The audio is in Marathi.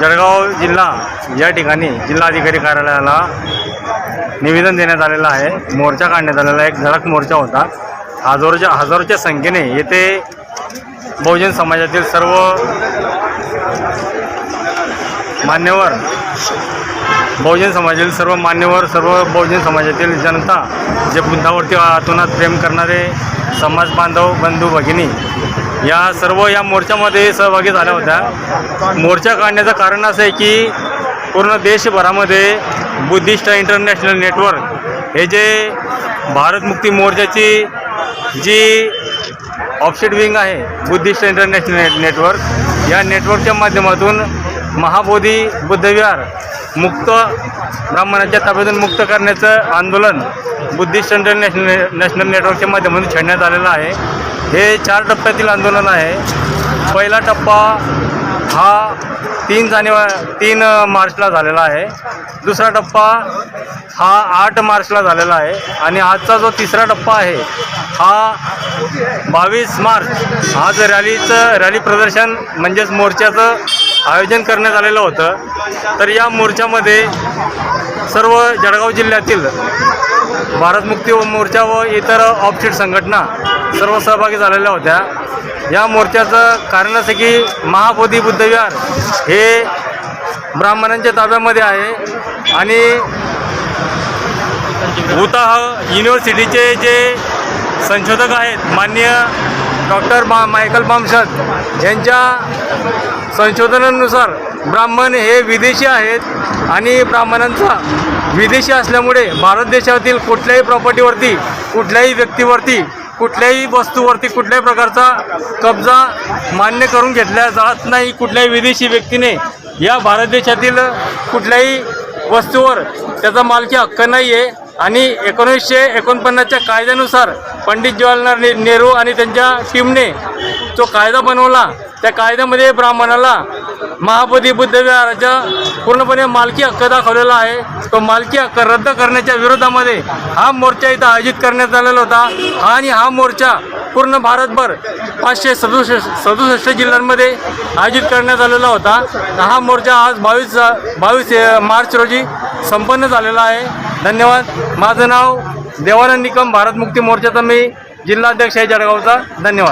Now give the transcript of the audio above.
जळगाव जिल्हा या ठिकाणी जिल्हाधिकारी कार्यालयाला निवेदन देण्यात आलेलं आहे. मोर्चा काढण्यात आलेला एक धडक मोर्चा होता. हजारोच्या हजारोच्या संख्येने येथे बहुजन समाजातील सर्व मान्यवर बहुजन समाजातील सर्व मान्यवर सर्व बहुजन समाजातील जनता जे बुद्धावरती आतोनात प्रेम करणारे समाज बांधव बंधू भगिनी या सर्व या मोर्चामध्ये सहभागी झाल्या होत्या. मोर्चा काढण्याचं कारण असं आहे की पूर्ण देशभरामध्ये बुद्धिस्ट इंटरनॅशनल नेटवर्क हे जे भारत मुक्ती मोर्चाची जी ऑफसेट विंग आहे बुद्धिस्ट इंटरनॅशनल नेट नेटवर्क या नेटवर्कच्या माध्यमातून महाबोधी बुद्धविहार मुक्त ब्राह्मणाच्या ताब्यातून मुक्त करण्याचं आंदोलन बुद्धिस्ट सेंट्रल नॅशनल नेटवर्कच्या माध्यमातून छेडण्यात आलेलं आहे. हे चार टप्प्यातील आंदोलन आहे. पहिला टप्पा हा तीन जानेवार तीन मार्चला झालेला आहे. दुसरा टप्पा हा आठ मार्चला झालेला आहे. आणि आजचा जो तिसरा टप्पा आहे हा बावीस मार्च आज रॅलीचं रॅली प्रदर्शन म्हणजेच मोर्चाचं आयोजन करण्यात आलेलं होतं. तर या मोर्चामध्ये सर्व जळगाव जिल्ह्यातील भारत मुक्ती मोर्चा व इतर ऑफशिट संघटना सर्व सहभागी झालेल्या होत्या. या मोर्चाचं कारण असं की महाबोधी बुद्धविहार हे ब्राह्मणांच्या ताब्यामध्ये आहे आणि उताह युनिव्हर्सिटीचे जे संशोधक आहेत माननीय डॉक्टर मा मायकल बामशद यांच्या संशोधनानुसार ब्राह्मण हे विदेशी आहेत आणि ब्राह्मणांचा विदेशी असल्यामुळे भारत देशातील कुठल्याही प्रॉपर्टीवरती कुठल्याही व्यक्तीवरती कुठल्याही वस्तूवरती कुठल्याही प्रकारचा कब्जा मान्य करून घेतला जात नाही. कुठल्याही विदेशी व्यक्तीने या भारत देशातील कुठल्याही वस्तूवर त्याचा मालकी हक्क नाही आहे आणि एकोणीसशे एकोणपन्नासच्या कायद्यानुसार पंडित जवाहरलाल ने- नेहरू आणि त्यांच्या टीमने जो कायदा बनवला त्या कायद्यामध्ये ब्राह्मणाला महाबोधी बुद्धविहाराच्या पूर्णपणे मालकी हक्क दाखवलेला आहे. तो मालकी हक्क रद्द करण्याच्या विरोधामध्ये हा मोर्चा इथं आयोजित करण्यात आलेला होता आणि हा मोर्चा पूर्ण भारतभर पाचशे सदुसष्ट सदुसष्ट जिल्ह्यांमध्ये आयोजित करण्यात आलेला होता. हा मोर्चा आज बावीस बावीस मार्च रोजी संपन्न झालेला आहे. धन्यवाद. माझं नाव देवानंद निकम भारत मुक्ती मोर्चाचा मी जिल्हाध्यक्ष आहे जळगावचा. धन्यवाद.